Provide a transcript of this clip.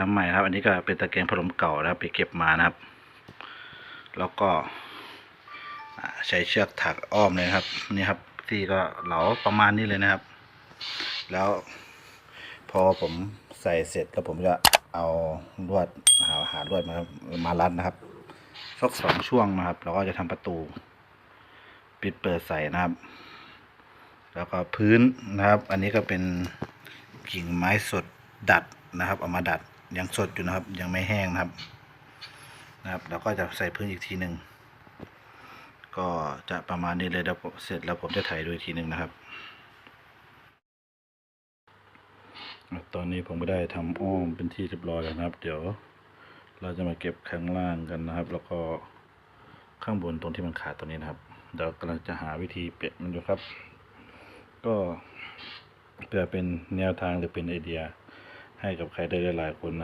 ทำใหม่ครับ อันนี้ก็เป็นตะแกรงพัดลมเก่านะครับ ไปเก็บมานะครับ แล้วก็ใช้เชือกถักอ้อมเลยครับนี่ครับ ที่ก็เหลาประมาณนี้เลยนะครับ แล้วพอผมใส่เสร็จแล้วผมจะเอาลวดหาหาลวดมามารัดนะครับสักสองช่วงนะครับแล้วก็จะทำประตู ปิดเปิดใส่นะครับ แล้วก็พื้นนะครับ อันนี้ก็เป็นกิ่งไม้สดดัดนะครับ เอามาดัด ยังสดอยู่นะครับ ยังไม่แห้งนะครับ นะครับแล้วก็จะใส่พื้นอีกทีหนึ่งก็จะประมาณนี้เลยแล้วเสร็จแล้วผมจะถ่ายดูอีกทีหนึ่งนะครับ ตอนนี้ผมก็ได้ทำอ้อมเป็นที่เรียบร้อยแล้วนะครับ เดี๋ยวเราจะมาเก็บข้างล่างกันนะครับ แล้วก็ข้างบนตรงที่มันขาดตรงนี้นะครับเดี๋ยวกำลังจะหาวิธีเปลี่ยนมันอยู่ครับ ก็เพื่อเป็นแนวทางหรือเป็นไอเดียให้กับใครได้หลายๆคนนะ